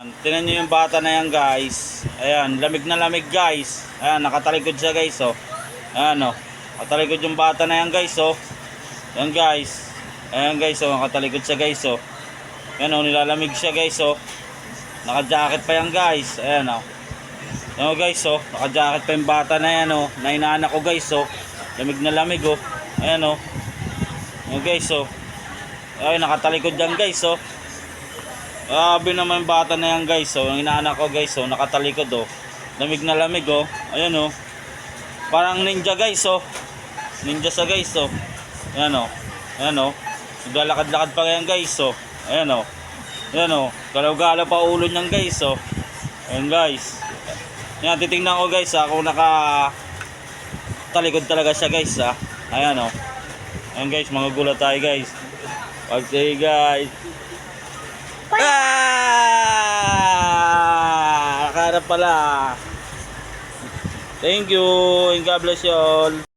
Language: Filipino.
Tingnan nyo yung bata na yan guys. Ayan, lamig na lamig guys. Ayan, nakatalikod siya guys oh. Ayan oh. Nakatalikod yung bata na yan guys oh. Ayan guys. Ayan guys oh, nakatalikod siya guys oh. Ayan oh, nilalamig siya guys oh. Naka-jacket pa yan guys. Ayan oh. Ayan oh, guys oh, naka-jacket pa yung bata na yan oh. Na inaanak ko guys oh. Lamig na lamig oh. Ayan oh. Ayan guys oh. Ay, nakatalikod yan guys oh. Grabe naman bata na yan guys. So, yung inaanak ko guys. So, nakatalikod oh. Lamig na lamig oh. Ayan oh. Parang ninja guys oh. Ninja sa guys oh. Ayan oh. Ayan oh. Naglalakad-lakad pa yan guys oh. Ayan oh. Ayan oh. Galaw-galaw pa ulo niyan guys oh. Ayan guys. Ayan, titingnan ko guys ah. Kung naka talikod talaga siya guys ah. Ayan oh. Ayan guys, mga gulat tayo guys. Okay guys. Nakaharap pala. Thank you. And God bless you all.